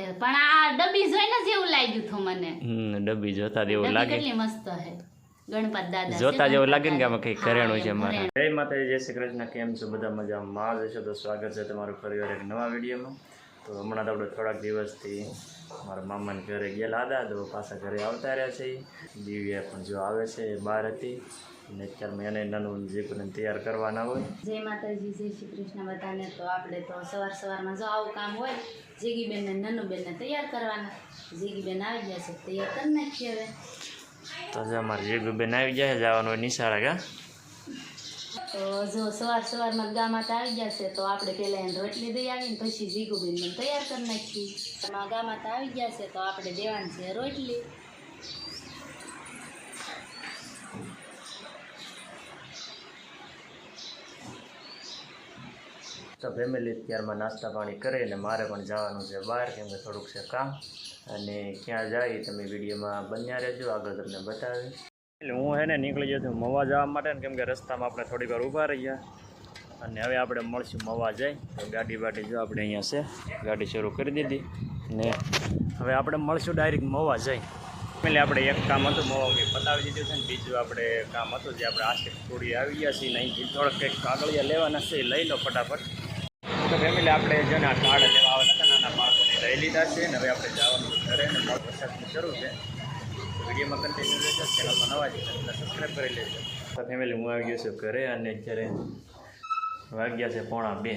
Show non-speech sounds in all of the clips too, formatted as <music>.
પણ આ ડબ્બી જોઈને જ એવું લાગ્યું હતું મને. હમ ડબ્બી જોતા જ એવું લાગે. કેટલી મસ્ત છે. ગણપત દાદા જોતા જેવું લાગે ને કે આમાં કઈ કરેણું છે મારે. જય માતાજી જય શ્રી કૃષ્ણ. કેમ છો? બધા મજામાં? માં જશો તો સ્વાગત છે તમારું ફરી એક નવા વિડીયોમાં. તો હમણાં તો આપણે થોડાક દિવસથી મારા મામાને ઘરે ગયેલા હતા તો પાછા ઘરે આવતા રહ્યા છે. દિવ્યા પણ જો આવે છે એ બહાર હતી. અને અત્યારમાં એને નાનું જીપને તૈયાર કરવાના હોય. જય માતાજી જય શ્રી કૃષ્ણ બધાને. તો આપણે તો સવાર સવારમાં જો આવું કામ હોય જીગીબેનને નાનું બેનને તૈયાર કરવાના. જીગીબેન આવી ગયા છે તૈયાર કરી નાખીએ હવે. તો જે અમારે જીગુબેન આવી જાય જવાનું હોય નિશાળા કા? તો જો સવાર સવારમાં ગામમાં આવી ગયા છે, તો આપણે પહેલાં એને રોટલી દઈ આવીને પછી જીગુબેનને તૈયાર કરી નાખી ગામમાં આવી ગયા છે, તો આપણે દેવાની છે રોટલી. તો ફેમિલી અત્યારમાં નાસ્તા પાણી કરે અને મારે પણ જવાનું છે બહાર, કેમ કે થોડુંક છે કામ. અને ક્યાં જાય તમે વિડીયોમાં બન્યા રહેજો, આગળ તમને બતાવી એટલે હું હે ને નીકળી જતો મવા જવા માટે ને કેમ કે રસ્તામાં આપણે થોડીક વાર ઊભા રહ્યા. અને હવે આપણે મળશું મવા જાય તો ગાડી બાડી જો આપણે અહીંયા છે. ગાડી શરૂ કરી દીધી. ને હવે આપણે મળશું ડાયરેક્ટ મવા જાય એટલે આપણે એક કામ હતું, મવા મેં પતાવી દીધું છે ને બીજું આપણે કામ હતું જે આપણે આશિક થોડી આવી ગયા છીએ ને અહીંથી થોડાક કંઈક કાગળિયા લેવાના છે એ લઈ લો ફટાફટ. તો ફેમિલી આપણે જો ને આ કાર્ડ લેવા આવેલા હતા નાના બાળકોને લઈ લીધા છે ને હવે આપણે જવાનું ઘરે ને વરસાદની શરૂ છે. વિડીયોમાં કન્ટિન્યુ રહેશે ચેનલમાં નવા છે સબસ્ક્રાઈબ કરી લેજો. ફેમિલી હું આવી ગયો છું ઘરે અને અત્યારે વાગ્યા છે પોણા બે.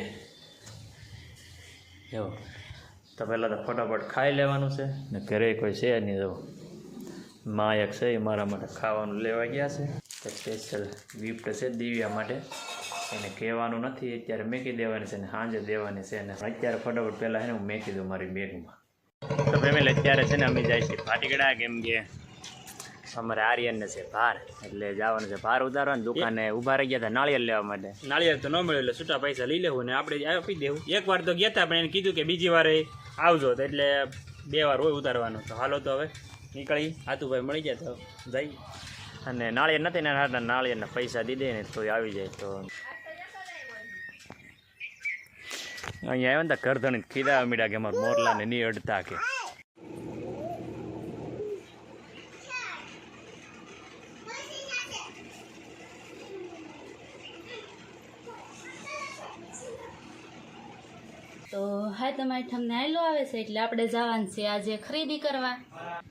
જો, તો પહેલાં તો ફટાફટ ખાઈ લેવાનું છે ને ઘરે કોઈ છે નહીં જવું એક છે, એ મારા માટે ખાવાનું લેવા ગયા છે. તો સ્પેશિયલ ગિફ્ટ છે દિવ્યા માટે. એને કહેવાનું નથી, અત્યારે મેકી દેવાની છે ને સાંજે દેવાની છે ને અત્યારે ફટાફટ પહેલાં છે ને હું મેકી દઉં મારી બેગમાં. તો ફેમિલી અત્યારે છે ને અમે જાય છીએ ફાટીકડા કેમ કે અમારે આર્યનને છે ભાર એટલે જવાનું છે ભાર ઉતારવાનું. દુકાને ઊભા રહી ગયા હતા નાળિયેર લેવા માટે. નાળિયેર તો ન મળ્યું એટલે છૂટા પૈસા લઈ લેવું ને આપણે આપી દેવું. એક વાર તો ગયા હતા પણ એને કીધું કે બીજી વાર આવજો તો એટલે બે વાર હોય ઉતારવાનું. તો હાલો તો હવે નીકળી. હાથુભાઈ મળી જાય તો જઈ. અને નાળિયેર નથી ને હાથના નાળિયેરના પૈસા દીધે ને તો આવી જાય તો. અહીંયા આવ્યા ને કરધણી કીધા મીડા કે અમારા મોરલાને નહીં અડતા કે. તો હા તમારી ઠમને આયલો આવે છે એટલે આપણે જવાનું છે આજે ખરીદી કરવા.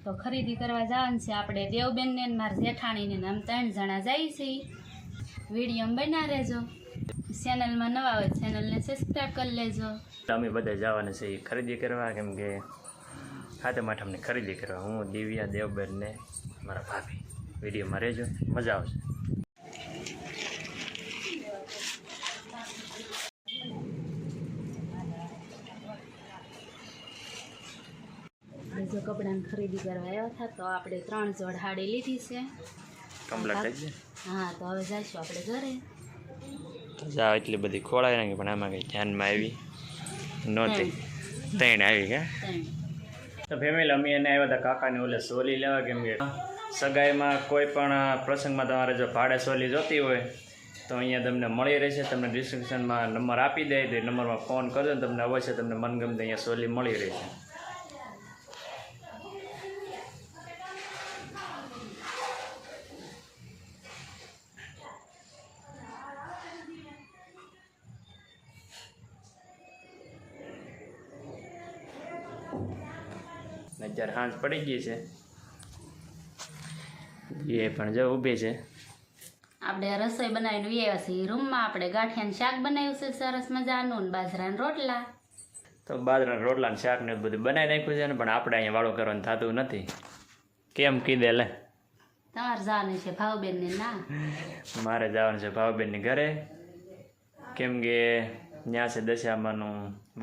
તો ખરીદી કરવા જવાનું છે આપણે દેવબેનને મારા જેઠાણીને આમ ત્રણ જણા જાય છે. વીડિયો બના રહેજો. ચેનલમાં નવા હોય ચેનલને સબસ્ક્રાઈબ કરી લેજો. અમે બધા જવાના છે ખરીદી કરવા, કેમ કે હા માટે અમને ખરીદી કરવા. હું દિવ્યા દેવબેનને મારા ભાભી. વિડીયોમાં રહેજો. મજા આવશે બીજો કપડાની ખરીદી કરવા આવ્યા હતા તો આપણે ત્રણ જોડ હાડી લીધી છે. હા તો હવે જઈશું આપણે ઘરે. જા એટલી બધી ખોળાય નાખી પણ આમાં કંઈ ધ્યાનમાં આવી નહોતી. ત્રણ. આવી કે તો ફેમિલી અમે એને આવ્યા હતા કાકાને ઓલે સોલી લેવા કેમ કે સગાઈમાં કોઈ પણ પ્રસંગમાં તમારે જો ભાડે સોલી જોતી હોય તો અહીંયા તમને મળી રહેશે તમને ડિસ્ક્રિપ્શનમાં નંબર આપી દે તો એ નંબરમાં ફોન કરજો ને તમને અવશ્ય તમને મનગમતી અહીંયા સોલી મળી રહેશે. અત્યારે સાંજ પડી ગઈ છે. એ પણ જો ઊભી છે. આપણે રસોઈ બનાવીને આવ્યા છીએ. રૂમમાં આપણે ગાંઠિયાનું શાક બનાવ્યું છે. સરસ મજાનું. ને બાજરાના રોટલા. તો બાજરાના રોટલા ને શાક ને બધું બનાવી નાખ્યું છે ને પણ આપણે અહીંયા વાળું કરવાનું થતું નથી. કેમ કીધે લે. તમારે જવાનું છે ભાવબેનને ના? મારે જવાનું છે ભાવબેનની ઘરે. કેમ કે ત્યાં છે દશામાનું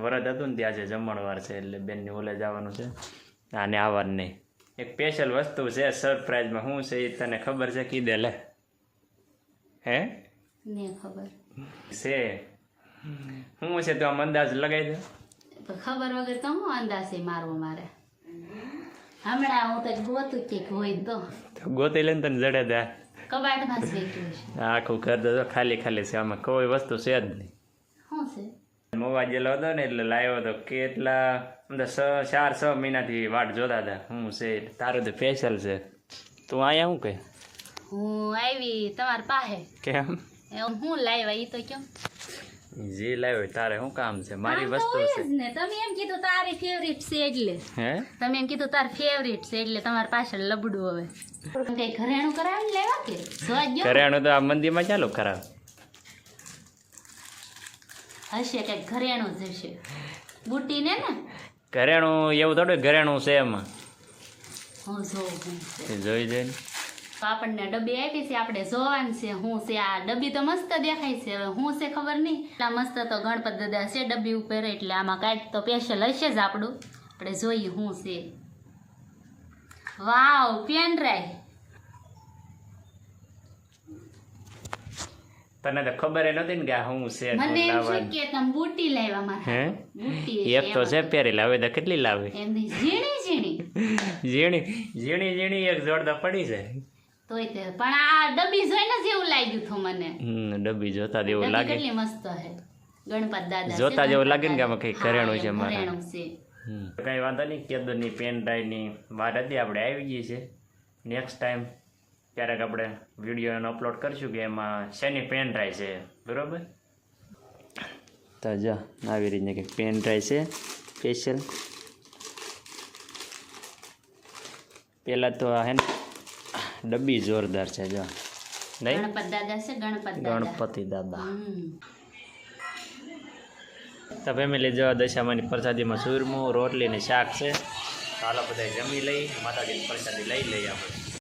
વરદ હતું ને ત્યાં છે જમણવાર છે એટલે બેનની ઓલે જવાનું છે. આને આવવાનું નહીં. એક સ્પેશિયલ વસ્તુ છે સરપ્રાઈઝમાં શું છે એ તને ખબર છે? કીધે લે. હે? ખબર. છે. શું છે તો આમ અંદાજ લગાવી દે? ખબર વગર તો હું અંદાજે મારવો મારે? હમણાં હું તો ગોતું કે હોય તો ગોતી લઈને તને જડે દે. કબાટમાં જ બેઠું આખું ઘર તો ખાલી ખાલી છે આમાં કોઈ વસ્તુ છે જ નહીં. મોવા જેલો હતો ને એટલે લાવ્યો હતો કેટલા છ ચાર છ મહિનાથી વાટ જોતા હતા. હું છે તારું તો સ્પેશિયલ છે. તું અહીંયા શું કે? હું આવી તમારી પાસે. કેમ? એમ હું લાવ્યા ઈ તો કેમ જે લાવ્યો તારે શું કામ છે? મારી વસ્તુ છે. ને તમે એમ કીધું તારી ફેવરિટ છે એટલે. હે? તમે એમ કીધું તાર ફેવરિટ છે એટલે તમારી પાછળ લબડું હવે. <laughs> કઈ ઘરેણું કરાવીને લેવા કે? ઘરેણું તો આ મંદિરમાં ચાલુ ખરાબ હશે કે ઘરેણું જ હશે. બુટીને ને? ઘરેણું એવું થોડું ઘરેણું છે એમાં. હું જોઉં. જોઈ જોઈને. તો આપણને ડબ્બી આપી છે આપણે જોવાનું છે હું છે આ ડબ્બી તો મસ્ત દેખાય છે હવે હું છે ખબર નહીં. એટલા મસ્ત તો ગણપત દાદા છે ડબ્બી ઉપર એટલે આમાં કાંઈક તો સ્પેશિયલ હશે જ આપણું. આપણે જોઈએ હું છે. વાવ પેન ડ્રાઈવ તને તો ખબર નથી ને કે હું છે મને એમ છે કે તમે બુટી લાવ્યા મારા હે? એક તો છે પહેરી લાવે તો કેટલી લાવે? એમની ઝીણી ઝીણી. ઝીણી ઝીણી ઝીણી એક જોડતા પડી છે. તોય તે પણ આ ડબ્બી જોઈને જ એવું લાગ્યું હતું મને. હમ ડબ્બી જોતા જેવું લાગે. કેટલી મસ્ત છે. ગણપત દાદા જોતા જેવું લાગે ને કે આમાં દાદા. કરેણું છે મારા. છે. કઈ વાંધો નહીં કેદરની પેન ડ્રાઈવની વાત હતી આપણે આવી ગઈ છે. નેક્સ્ટ ટાઈમ ક્યારેક આપણે વીડિયો એનો અપલોડ કરીશું કે એમાં શેની પેન ડ્રાઈવ છે બરાબર? તો જો આવી રીતની કંઈક પેન ડ્રાઈવ છે સ્પેશિયલ પહેલાં તો આ હે ને ડબ્બી જોરદાર છે જો. નહીં? ગણપત દાદા છે ગણપત દાદા. ગણપતિ દાદા. તો ફેમિલી જો દશામાની પ્રસાદીમાં ચૂરમું રોટલી ને શાક છે. ચાલો બધા જમી લઈ માતાજીની પ્રસાદી લઈ લઈએ આપણે.